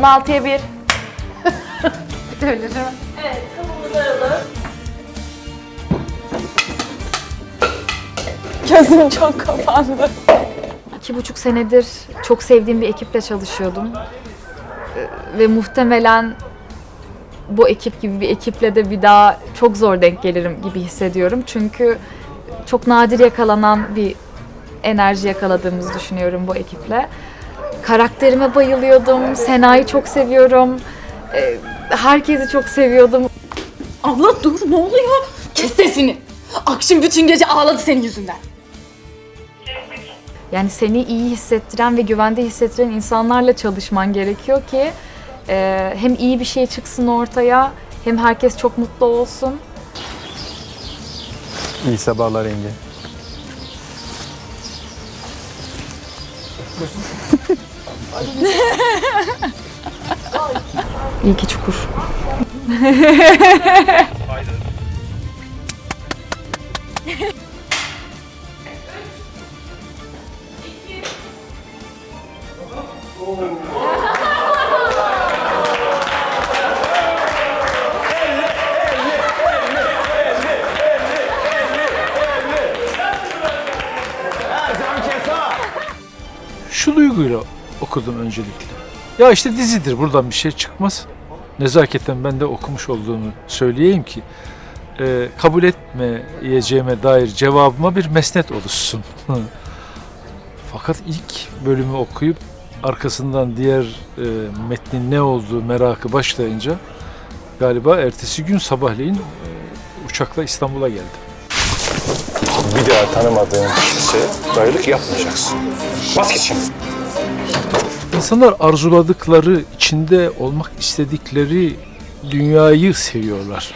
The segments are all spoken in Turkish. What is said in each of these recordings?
16'ya 1. Öyle değil mi? Evet, kapımızı aralım. Gözüm çok kapandı. İki buçuk senedir çok sevdiğim bir ekiple çalışıyordum. Ee, Ve muhtemelen bu ekip gibi bir ekiple de bir daha çok zor denk gelirim gibi hissediyorum. Çünkü çok nadir yakalanan bir enerji yakaladığımızı düşünüyorum bu ekiple. Karakterime bayılıyordum, Sena'yı çok seviyorum, Ee, herkesi çok seviyordum. Abla dur ne oluyor? Kes sesini. Akşam bütün gece ağladı senin yüzünden. Yani seni iyi hissettiren ve güvende hissettiren insanlarla çalışman gerekiyor ki e, hem iyi bir şey çıksın ortaya hem herkes çok mutlu olsun. İyi sabahlar yenge. İyi ki çukur. Şu duyguyla okudum öncelikle. Ya işte dizidir buradan bir şey çıkmaz. Nezaketen ben de okumuş olduğumu söyleyeyim ki e, kabul etmeyeceğime dair cevabıma bir mesnet oluşsun. Fakat ilk bölümü okuyup arkasından diğer e, metnin ne olduğu merakı başlayınca galiba ertesi gün sabahleyin e, uçakla İstanbul'a geldim. Bir daha tanımadığın kimseye dayılık yapmayacaksın. Vazgeç şimdi. İnsanlar arzuladıkları, içinde olmak istedikleri dünyayı seviyorlar.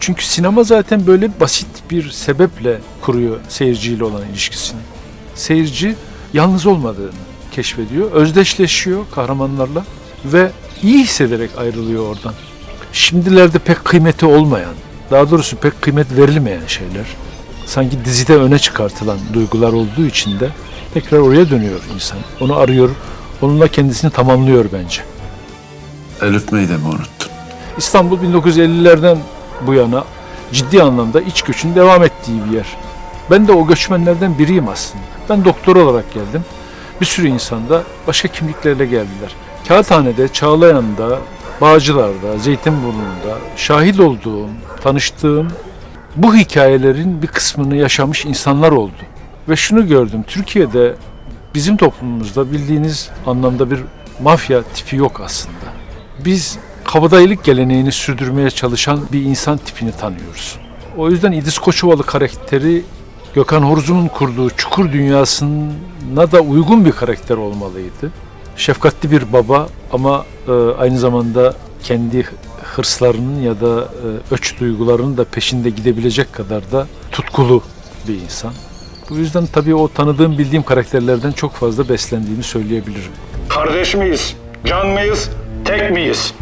Çünkü sinema zaten böyle basit bir sebeple kuruyor seyirciyle olan ilişkisini. Seyirci yalnız olmadığını keşfediyor, özdeşleşiyor kahramanlarla ve iyi hissederek ayrılıyor oradan. Şimdilerde pek kıymeti olmayan, daha doğrusu pek kıymet verilmeyen şeyler, sanki dizide öne çıkartılan duygular olduğu için de tekrar oraya dönüyor insan. Onu arıyor, onunla kendisini tamamlıyor bence. El öpmeyi de mi unuttun? İstanbul 1950'lerden bu yana ciddi anlamda iç göçün devam ettiği bir yer. Ben de o göçmenlerden biriyim aslında. Ben doktor olarak geldim. Bir sürü insan da başka kimliklerle geldiler. Kağıthane'de, Çağlayan'da, Bağcılar'da, Zeytinburnu'nda şahit olduğum, tanıştığım bu hikayelerin bir kısmını yaşamış insanlar oldu. Ve şunu gördüm, Türkiye'de bizim toplumumuzda bildiğiniz anlamda bir mafya tipi yok aslında. Biz kabadayılık geleneğini sürdürmeye çalışan bir insan tipini tanıyoruz. O yüzden İdris Koçovalı karakteri Gökhan Horzum'un kurduğu çukur dünyasına da uygun bir karakter olmalıydı. Şefkatli bir baba ama e, aynı zamanda kendi hırslarının ya da e, öç duygularının da peşinde gidebilecek kadar da tutkulu bir insan. Bu yüzden tabii o tanıdığım bildiğim karakterlerden çok fazla beslendiğimi söyleyebilirim. Kardeş miyiz? Can mıyız? Tek miyiz?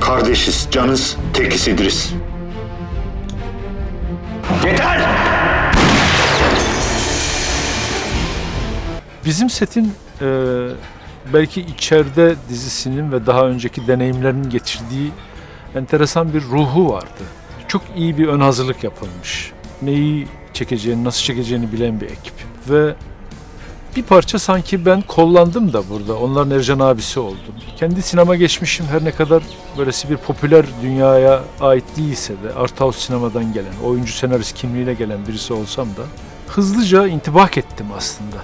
Kardeşiz, canız, tekiz İdris. Yeter! Bizim setin e, belki içeride dizisinin ve daha önceki deneyimlerinin getirdiği enteresan bir ruhu vardı. Çok iyi bir ön hazırlık yapılmış. Neyi çekeceğini, nasıl çekeceğini bilen bir ekip. Ve bir parça sanki ben kollandım da burada. Onların Ercan abisi oldum. Kendi sinema geçmişim her ne kadar böylesi bir popüler dünyaya ait değilse de art house sinemadan gelen, oyuncu senarist kimliğiyle gelen birisi olsam da hızlıca intibak ettim aslında.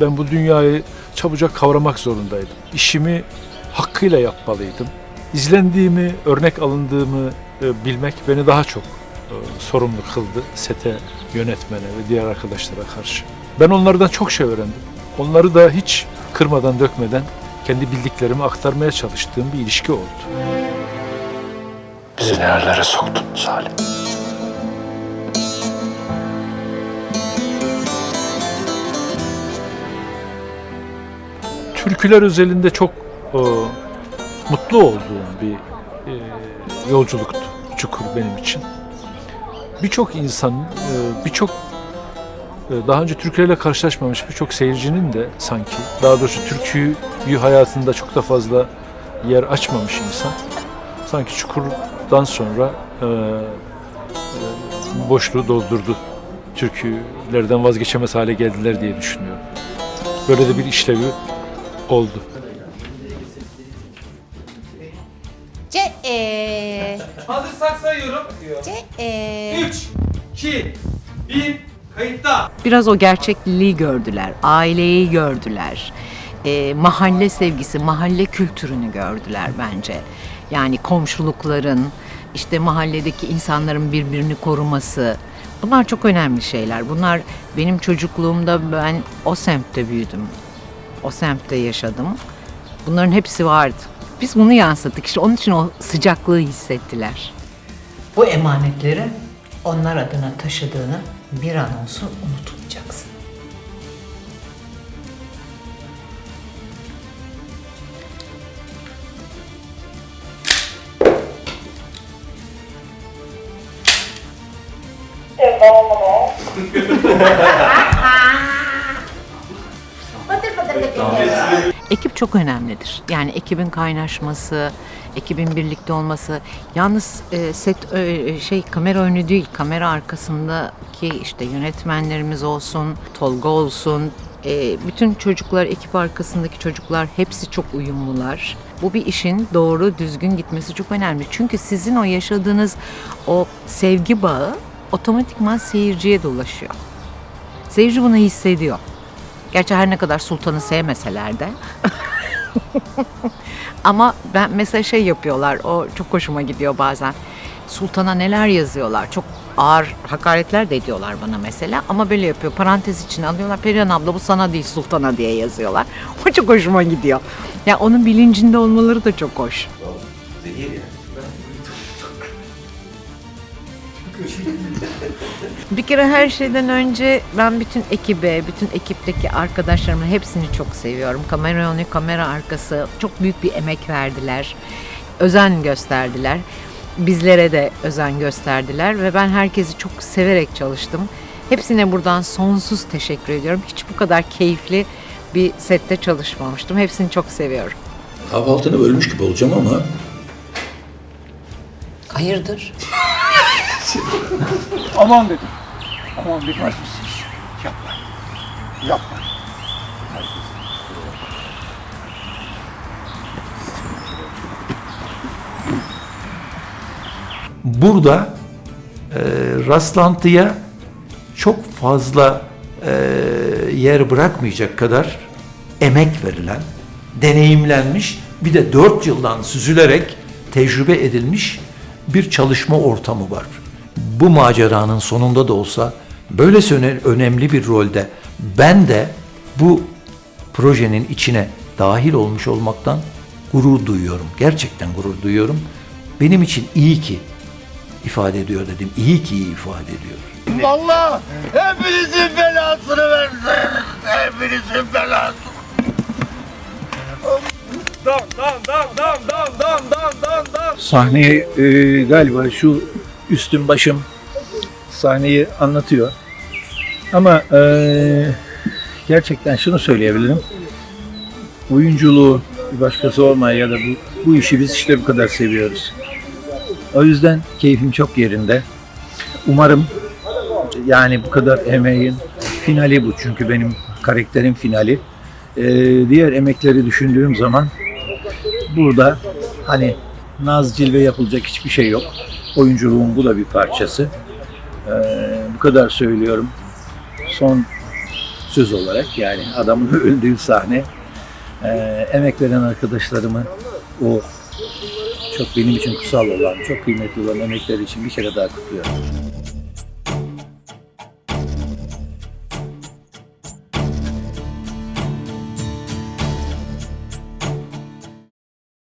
Ben bu dünyayı çabucak kavramak zorundaydım. İşimi hakkıyla yapmalıydım. İzlendiğimi, örnek alındığımı e, bilmek beni daha çok sorumlu kıldı sete, yönetmene ve diğer arkadaşlara karşı. Ben onlardan çok şey öğrendim. Onları da hiç kırmadan dökmeden kendi bildiklerimi aktarmaya çalıştığım bir ilişki oldu. Bizi ne yerlere soktun Salim? türküler özelinde çok e, mutlu olduğum bir e, yolculuktu Çukur benim için. Birçok insan, e, birçok e, daha önce türkülerle karşılaşmamış birçok seyircinin de sanki, daha doğrusu türküyü hayatında çok da fazla yer açmamış insan. Sanki çukurdan sonra e, boşluğu doldurdu. Türkülerden vazgeçemez hale geldiler diye düşünüyorum. Böyle de bir işlevi oldu. E Hazırsak sayıyorum. C e 3, 2, 1, kayıtta. Biraz o gerçekliği gördüler, aileyi gördüler, e, mahalle sevgisi, mahalle kültürünü gördüler bence. Yani komşulukların, işte mahalledeki insanların birbirini koruması. Bunlar çok önemli şeyler. Bunlar benim çocukluğumda ben o semtte büyüdüm. O semtte yaşadım. Bunların hepsi vardı. Biz bunu yansıttık. İşte onun için o sıcaklığı hissettiler. Bu emanetleri onlar adına taşıdığını bir an olsun unutmayacaksın. Ekip çok önemlidir. Yani ekibin kaynaşması, ekibin birlikte olması. Yalnız e, set e, şey kamera önü değil, kamera arkasındaki işte yönetmenlerimiz olsun, Tolga olsun, e, bütün çocuklar, ekip arkasındaki çocuklar hepsi çok uyumlular. Bu bir işin doğru, düzgün gitmesi çok önemli. Çünkü sizin o yaşadığınız o sevgi bağı otomatikman seyirciye dolaşıyor. Seyirci bunu hissediyor. Gerçi her ne kadar sultanı sevmeseler de. Ama ben mesela şey yapıyorlar. O çok hoşuma gidiyor bazen. Sultana neler yazıyorlar. Çok ağır hakaretler de ediyorlar bana mesela. Ama böyle yapıyor. Parantez içine alıyorlar. Perihan abla bu sana değil sultana diye yazıyorlar. O çok hoşuma gidiyor. Ya onun bilincinde olmaları da çok hoş. Bir kere her şeyden önce ben bütün ekibe, bütün ekipteki arkadaşlarımın hepsini çok seviyorum. Kamera önü, kamera arkası çok büyük bir emek verdiler. Özen gösterdiler. Bizlere de özen gösterdiler ve ben herkesi çok severek çalıştım. Hepsine buradan sonsuz teşekkür ediyorum. Hiç bu kadar keyifli bir sette çalışmamıştım. Hepsini çok seviyorum. Kahvaltını bölmüş gibi olacağım ama Hayırdır? Aman dedim. Aman bilmez misiniz? Yapma. Yapma. burada e, rastlantıya çok fazla e, yer bırakmayacak kadar emek verilen, deneyimlenmiş, bir de dört yıldan süzülerek tecrübe edilmiş bir çalışma ortamı var bu maceranın sonunda da olsa böylesine önemli bir rolde ben de bu projenin içine dahil olmuş olmaktan gurur duyuyorum. Gerçekten gurur duyuyorum. Benim için iyi ki ifade ediyor dedim. İyi ki iyi ifade ediyor. Allah hepinizin belasını versin. Hepinizin belasını. Dam dam dam dam dam dam dam dam. Sahneye e, galiba şu üstün başım sahneyi anlatıyor. Ama e, gerçekten şunu söyleyebilirim. Oyunculuğu başkası olmaya ya da bu, bu işi biz işte bu kadar seviyoruz. O yüzden keyfim çok yerinde. Umarım yani bu kadar emeğin finali bu çünkü benim karakterin finali. E, diğer emekleri düşündüğüm zaman burada hani naz cilve yapılacak hiçbir şey yok. Oyunculuğun bu da bir parçası. Ee, bu kadar söylüyorum. Son söz olarak yani adamın öldüğü sahne ee, emek veren arkadaşlarımı o çok benim için kutsal olan, çok kıymetli olan emekleri için bir kere daha kutluyorum.